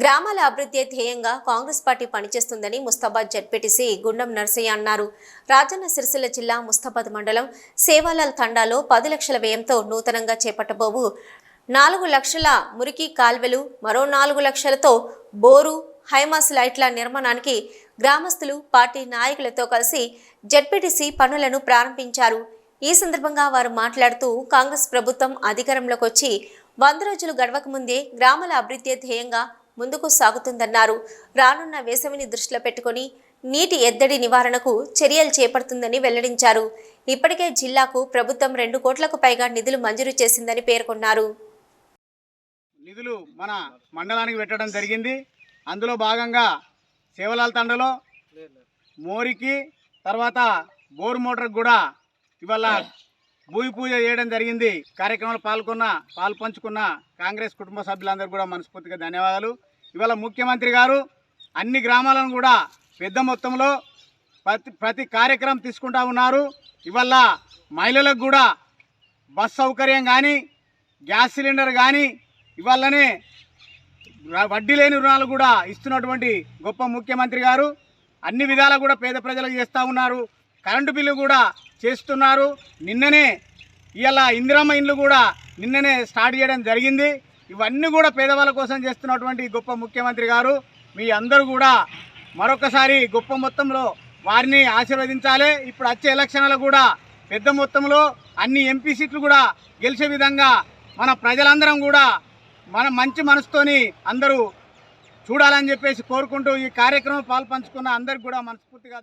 గ్రామాల అభివృద్ధి ధ్యేయంగా కాంగ్రెస్ పార్టీ పనిచేస్తుందని ముస్తాబాద్ జడ్పీటీసీ గుండం నర్సయ్య అన్నారు. రాజన్న సిరిసిల్ల జిల్లా ముస్తాబాద్ మండలం సేవాలాల్ తండాలో పది లక్షల వ్యయంతో నూతనంగా చేపట్టబోవు నాలుగు లక్షల మురికి కాల్వెలు మరో నాలుగు లక్షలతో బోరు హైమాస్ లైట్ల నిర్మాణానికి గ్రామస్తులు పార్టీ నాయకులతో కలిసి జడ్పీటీసీ పనులను ప్రారంభించారు. ఈ సందర్భంగా వారు మాట్లాడుతూ కాంగ్రెస్ ప్రభుత్వం అధికారంలోకి వచ్చి వంద రోజులు గడవక ముందే గ్రామాల అభివృద్ధి ధ్యేయంగా ముందుకు సాగుతుందన్నారు. రానున్న వేసవిని దృష్టిలో పెట్టుకుని నీటి ఎద్దడి నివారణకు చర్యలు చేపడుతుందని వెల్లడించారు. ఇప్పటికే జిల్లాకు ప్రభుత్వం రెండు కోట్లకు పైగా నిధులు మంజూరు చేసిందని పేర్కొన్నారు. నిధులు మన మండలానికి పెట్టడం జరిగింది. అందులో భాగంగా సేవలాల తండలో మోరికి తర్వాత బోర్ మోటార్కి కూడా ఇవాళ భూమి పూజ చేయడం జరిగింది. కార్యక్రమంలో పాల్గొన్న పాలు పంచుకున్న కాంగ్రెస్ కుటుంబ సభ్యులందరూ కూడా మనస్ఫూర్తిగా ధన్యవాదాలు. ఇవాళ ముఖ్యమంత్రి గారు అన్ని గ్రామాలను కూడా పెద్ద మొత్తంలో ప్రతి ప్రతి కార్యక్రమం తీసుకుంటా ఉన్నారు. ఇవాళ మహిళలకు కూడా బస్ సౌకర్యం కానీ గ్యాస్ సిలిండర్ కానీ ఇవాళనే వడ్డీ లేని రుణాలు కూడా ఇస్తున్నటువంటి గొప్ప ముఖ్యమంత్రి గారు. అన్ని విధాలా కూడా పేద ప్రజలకు చేస్తూ ఉన్నారు. కరెంటు బిల్లు కూడా చేస్తున్నారు. నిన్ననే ఇవాళ ఇందిరమ్మ ఇండ్లు కూడా నిన్ననే స్టార్ట్ చేయడం జరిగింది. ఇవన్నీ కూడా పేదవాళ్ళ కోసం చేస్తున్నటువంటి గొప్ప ముఖ్యమంత్రి గారు. మీ అందరూ కూడా మరొకసారి గొప్ప మొత్తంలో వారిని ఆశీర్వదించాలి. ఇప్పుడు వచ్చే ఎలక్షన్లో కూడా పెద్ద మొత్తంలో అన్ని ఎంపీ సీట్లు కూడా గెలిచే విధంగా మన ప్రజలందరం కూడా మన మంచి మనసుతోని అందరూ చూడాలని చెప్పేసి కోరుకుంటూ ఈ కార్యక్రమం పాల్పంచుకున్న అందరికి కూడా మనస్ఫూర్తిగా